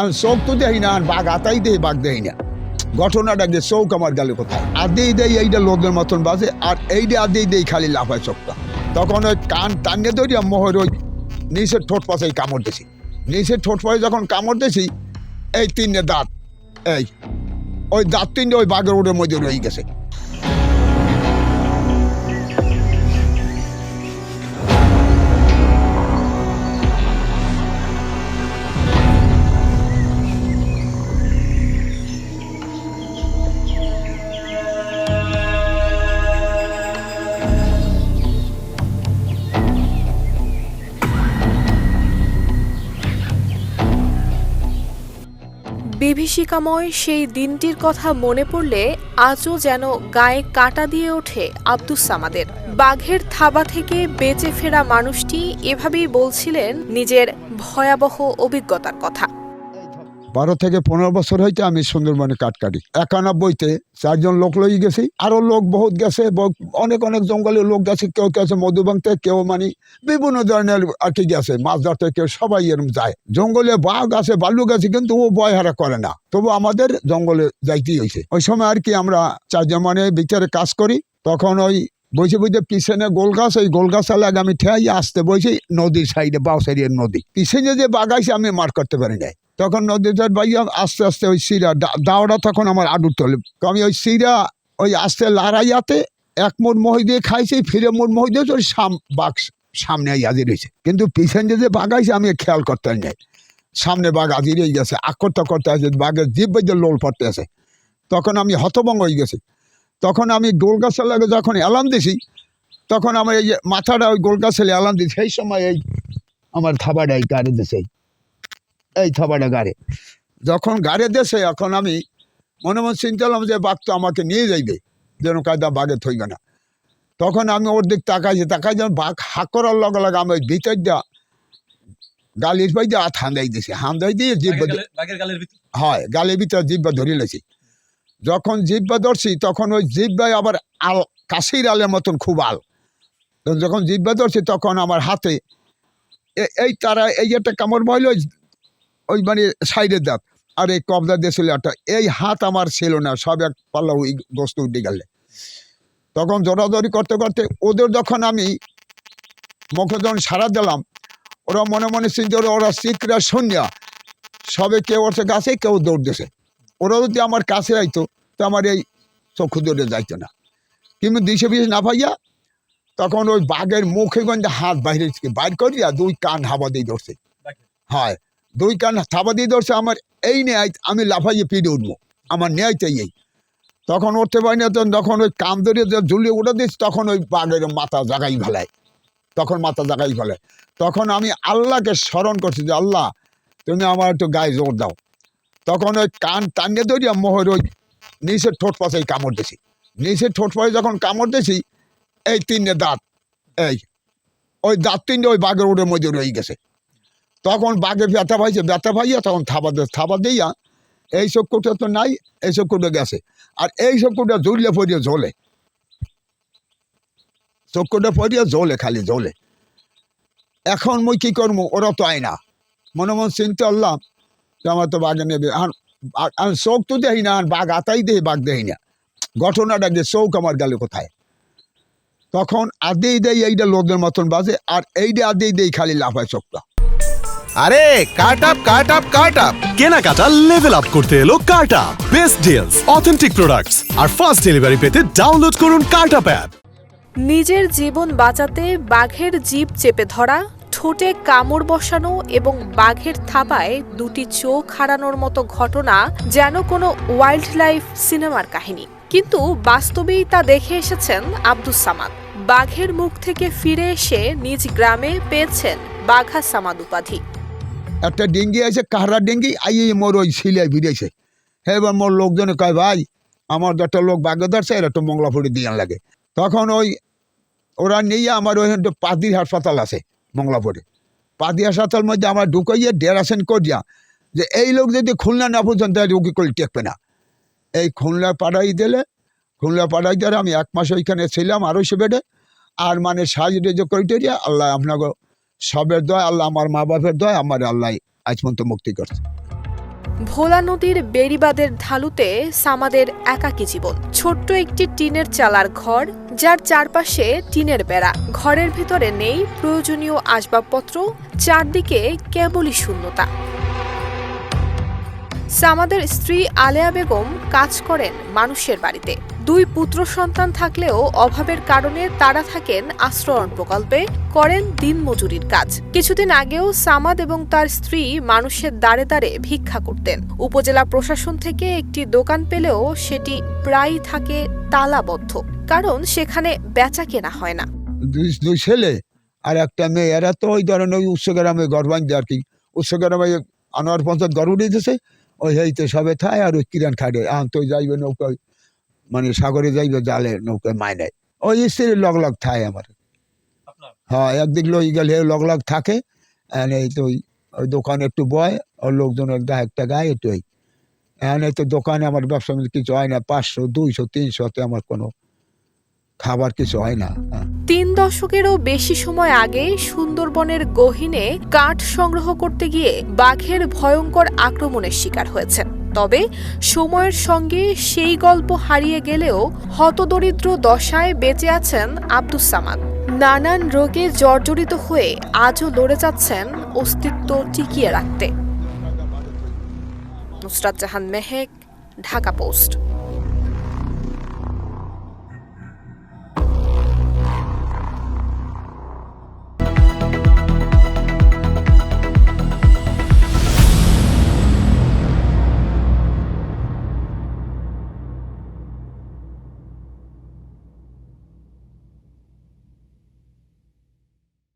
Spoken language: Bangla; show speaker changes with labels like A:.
A: আমি চোখ তো দেখি না আর বাঘ আতাই দেই বাঘ দেই না। ঘটনাটা যে চৌক আমার গেলে কোথায়? আদেই দেই এইটা লোকের মতন বাজে, আর এইটা আদেই দেই খালি লাফায় চোখটা। তখন ওই কান টানিয়ে ধরি মোহর ওই নিচের ঠোঁট পাশে কামড় দিছি। নিচের ঠোঁট পাশে যখন কামড় দিছি, এই তিনটে দাঁত, এই, ওই দাঁত তিনটে ওই বাঘের ওটার মধ্যে রয়ে গেছে।
B: বিভীষিকাময় সেই দিনটির কথা মনে পড়লে আজও যেন গায়ে কাটা দিয়ে ওঠে আব্দুস সামাদের। বাঘের থাবা থেকে বেঁচে ফেরা মানুষটি এভাবেই বলছিলেন নিজের ভয়াবহ অভিজ্ঞতার কথা।
A: বারো থেকে পনেরো বছর হইতে আমি সুন্দরবনে কাট কাটি। একানব্বইতে চারজন লোক লই গেছি, আরও লোক বহুত গেছে অনেক অনেক জঙ্গলের লোক গেছে, কেউ গেছে মধুবাংতে কেউ মানে বিভিন্ন ধরনের আর কি গেছে, মাছ ধরতে, কেউ সবাই এরম যায়। জঙ্গলে বাঘ আছে, বালু আছে কিন্তু ও ভয় হারা করে না। তবু আমাদের জঙ্গলে যাইতেই হয়েছে ওই সময় আর কি আমরা চারজন মানে বিচারে কাজ করি, তখন ওই বসে বসে পিছনে গোল গাছ ওই গোল গাছ লাগে আমি ঠেয়াই আসতে বসে নদীর সাইডে বাউ সাইডের নদী। পিছনে যে বাগাইছে, আমি মার করতে পারি নাই। তখন নদীতে বাইয়া আস্তে আস্তে ওই সিরা দা- দাওটা তখন আমার আডুর তোলে। আমি ওই সিরা ওই আস্তে লাড়াইয়াতে এক মোট মহি দিয়ে খাইছি, ফিরে মোট মহি দিয়ে ওই সাম, বাঘ সামনে হাজির হয়েছে কিন্তু পিছনে যে বাগাইছে, আমি খেয়াল করতে নাই। সামনে বাঘ হাজির হয়ে গেছে আকর্তা করতে আছে, বাঘের জিভ বেজে লোল পড়তে আছে তখন আমি হতভঙ্গ হয়ে গেছি। তখন আমি গোল গাছের লাগে যখন অ্যালার্ম দিছি তখন আমার এই যে মাথাটা ওই গোল গাছের অ্যালার্ম দিছি সেই সময় এই আমার থাবাটা এই গাড়ি দিছে। এই থাবাটা গাড়ি। যখন গাড়ি দেশে এখন আমি মনে মনে চিন্তা করলাম যে বাঘ তো আমাকে নিয়ে যাইবে যেন কায়দা বাঘে থইবে না। তখন আমি ওর দিক তাকাইছি তাকাই যখন বাঘ হাক করার লগে লগে আমি ওই ভিতর দিয়া গালির পাই দিয়ে হাত হান্দাই দিছি। হান্দাই দিয়ে
C: ভিতর?
A: হয় গালের ভিতরে জিব্বা ধরে লেছি। যখন জিব্বা ধরছি, তখন ওই জিব্বায় আবার আল, কাশির আলের মতন খুব আল। যখন জিব্বা ধরছি, তখন আমার হাতে এই তারা, এই একটা কামড় বইল ওই মানে সাইডের দাঁত। আর এই কবজা দিয়েছিল একটা এই হাত আমার ছিল না, সব এক পাল্লা ওই গোস্ত উঠে গেলে। তখন জোরাজোরি করতে করতে ওদের যখন আমি মুখে যখন সারা দিলাম, ওরা মনে মনে চিন্তা ওরা চিৎরা শুনিয়া সবে কেউ ওঠে গাছে কেউ দৌড় দিছে। ওরা যদি আমার কাছে আইতো তো আমার এই চক্ষু দৌড়ে যাইতো না। কিন্তু দিশে বিশে না পাইয়া তখন ওই বাঘের মুখে গঞ্জে হাত বাইরে বাইর করিয়া দুই কান হাবা দিয়ে ধরছে। হয় দুই কান থাবা দিয়ে ধরছে আমার এই নেয় আমি লাফাইয়ে পিড়ে উঠবো আমার নেয়তে এই। তখন উঠতে পারি না যখন ওই কাম ধরে যে ঝুলিয়ে উঠে দিস তখন ওই বাঘের মাথা জাগাই ফেলায়। তখন মাথা জাগাই ফেলায়। তখন আমি আল্লাহকে স্মরণ করছি যে আল্লাহ তুমি আমার একটু গায়ে জোর দাও। তখন ওই কান টানিয়ে ধরিয়া মোহর ওই নিচের ঠোঁট পাশে কামড় দিছি। নিচের ঠোঁট পাশে যখন কামড় দিছি, এই তিনটে দাঁত, এই, ওই দাঁত তিনটে ওই বাঘের ওটার মধ্যে রয়ে গেছে। তখন বাঘে ব্যথা পাইছে, ব্যথা পাইয়া তখন থাবা দে, থাবা দিয়া এই চক্ষুটা তো নাই, এই চক্ষুটা গেছে। আর এই চক্ষুটা জুড়লে পড়িয়ে জ্বলে। চক্ষুটা পড়িয়ে জ্বলে, খালি জ্বলে। এখন মুই কি করব ওরা তো আয় না মনে মন চিনতে পারলাম যে আমার তো বাঘে নেবে আর- আর তো দেখি না বাঘ আতাই দেই বাঘ দেখি না। ঘটনাটা যে চৌক আমার গেলে কোথায়? তখন আদেই দেই এইটা লোকের মতন বাজে আর এইটা আদেই দেই খালি লাফায় চোখটা
D: আরে cut up cut up cut up. কেনাকাটা লেভেল আপ করতে এলো cut up. Best deals authentic products আর ফাস্ট ডেলিভারি পেতে ডাউনলোড করুন কাট আপ অ্যাপ
B: নিজের জীবন বাঁচাতে বাঘের জিভ চেপে ধরা ঠোঁটে কামড় বসানো এবং বাঘের থাবায় দুটি চোখ হারানোর মতো ঘটনা যেন কোনো ওয়াইল্ড লাইফ সিনেমার কাহিনী। কিন্তু বাস্তবেই তা দেখে এসেছেন আব্দুস সামাদ। বাঘের মুখ থেকে ফিরে এসে নিজ গ্রামে পেয়েছেন বাঘা সামাদ উপাধি।
A: একটা ডেঙ্গি আছে, কাহরা ডেঙ্গি? আইয়ে মোর ওই সিলাই ভিড়েছে। হ্যাঁ এবার মোর লোকজনে কয়, ভাই, আমার একটা লোক বাঘে ধরছে এর একটু ফুটে দিয়ে লাগে। তখন ওই, ওরা নিয়ে আমার ওই পাদির হাসপাতাল আছে। মংলাপুরে পাদিয়া সাতার মধ্যে আমার ঢুকাইয়ে ডেরাসেন করিয়া যে এই লোক যদি খুলনা না পর্যন্ত রুগী করে টেকবে না। এই খুলনা পাড়াই দিলে, খুলনা পাড়াই দিলে আমি এক মাস ওইখানে ছিলাম আড়াইশো বেডে আর মানে সাহায্য করে ক্রাইটেরিয়া আল্লাহ আপনাকে সবের দয়, আল্লাহ আমার মা বাপের দয়, আমার আল্লাহ আজ পর্যন্ত মুক্তি করছে।
B: ভোলা নদীর বেড়িবাদের ঢালুতে সামাদের একাকী জীবন। ছোট্ট একটি টিনের চালার ঘর, যার চারপাশে টিনের বেড়া। ঘরের ভিতরে নেই প্রয়োজনীয় আসবাবপত্র, চারদিকে কেবলই শূন্যতা। সামাদের স্ত্রী আলেয়া বেগম কাজ করেন মানুষের বাড়িতে। দুই পুত্র সন্তান থাকলেও অভাবের কারণে তারা থাকেন আশ্রয়ণ প্রকল্পে, করেন দিনমজুরির কাজ। কিছুদিন আগেও সামাদ এবং তার স্ত্রী মানুষের দাঁড়ে দাঁড়ে ভিক্ষা করতেন। উপজেলা প্রশাসন থেকে একটি দোকান পেলেও সেটি প্রায়ই থাকে তালাবদ্ধ, কারণ সেখানে বেচা কেনা হয় না।
A: দুই ছেলে আর একটা মেয়ে, এরা তো ওই ধরনের ওই উৎস গ্রামে ঘর বাঁধছে আর কি। উৎস গ্রামে আনোয়ার পঞ্চায়েত উঠে দিতেছে ওই হইতে সবে থায় আর ওই কিরান খাটে আন তো যাইবে নৌকায়। মানে সাগরে যাইবে জালে নৌকায় মাইনায় ওই স্ত্রীর লগ লগ থায় আমার হ্যাঁ একদিক লই গেলে লগ লগ থাকে আর এই তো ওই ওই দোকানে একটু বয় ওর লোকজনের গা একটা গায়ে একটু ওই এখন এই তো দোকানে আমার ব্যবসা কিছু হয় না পাঁচশো দুইশো তিনশোতে আমার কোনো খাবার কিছু হয় না হ্যাঁ।
B: তিন দশকেরও বেশি সময় আগে সুন্দরবনের গহীনে কাঠ সংগ্রহ করতে গিয়ে বাঘের ভয়ঙ্কর আক্রমণের শিকার হয়েছেন। তবে সময়ের সঙ্গে সেই গল্প হারিয়ে গেলেও হতদরিদ্র দশায় বেঁচে আছেন আব্দুস সামাদ। নানান রোগে জর্জরিত হয়ে আজও লড়ে যাচ্ছেন অস্তিত্ব টিকিয়ে রাখতে। নুসরাত জাহান মেহেক, ঢাকা পোস্ট।